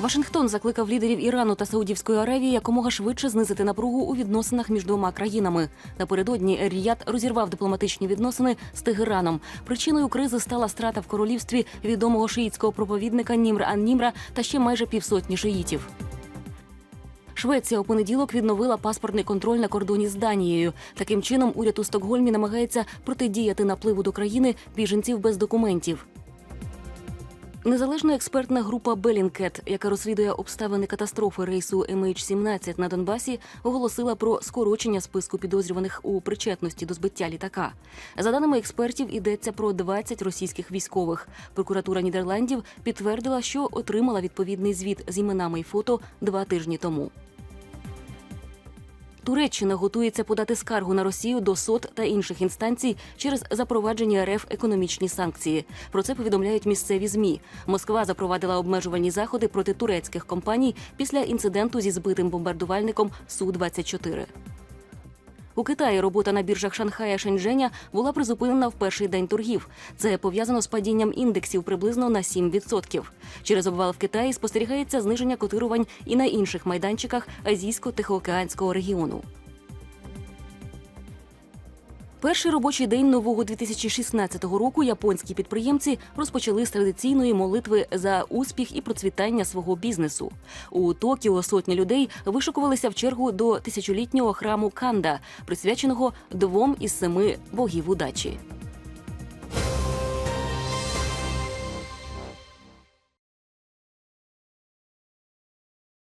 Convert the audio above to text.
Вашингтон закликав лідерів Ірану та Саудівської Аравії якомога швидше знизити напругу у відносинах між двома країнами. Напередодні Ріяд розірвав дипломатичні відносини з Тегераном. Причиною кризи стала страта в королівстві відомого шиїтського проповідника Німра Ан-Німра та ще майже півсотні шиїтів. Швеція у понеділок відновила паспортний контроль на кордоні з Данією. Таким чином, уряд у Стокгольмі намагається протидіяти напливу до країни біженців без документів. Незалежна експертна група Белінкет, яка розслідує обставини катастрофи рейсу MH17 на Донбасі, оголосила про скорочення списку підозрюваних у причетності до збиття літака. За даними експертів, йдеться про 20 російських військових. Прокуратура Нідерландів підтвердила, що отримала відповідний звіт з іменами й фото два тижні тому. Туреччина готується подати скаргу на Росію до СОТ та інших інстанцій через запровадження РФ економічні санкції. Про це повідомляють місцеві змі. Москва запровадила обмежувальні заходи проти турецьких компаній після інциденту зі збитим бомбардувальником су 24 у Китаї робота на біржах Шанхая Шенженя була призупинена в перший день торгів. Це пов'язано з падінням індексів приблизно на 7%. Через обвал в Китаї спостерігається зниження котирувань і на інших майданчиках Азійсько-Тихоокеанського регіону. Перший робочий день нового 2016 року японські підприємці розпочали з традиційної молитви за успіх і процвітання свого бізнесу. У Токіо сотні людей вишукувалися в чергу до тисячолітнього храму Канда, присвяченого двом із семи богів удачі.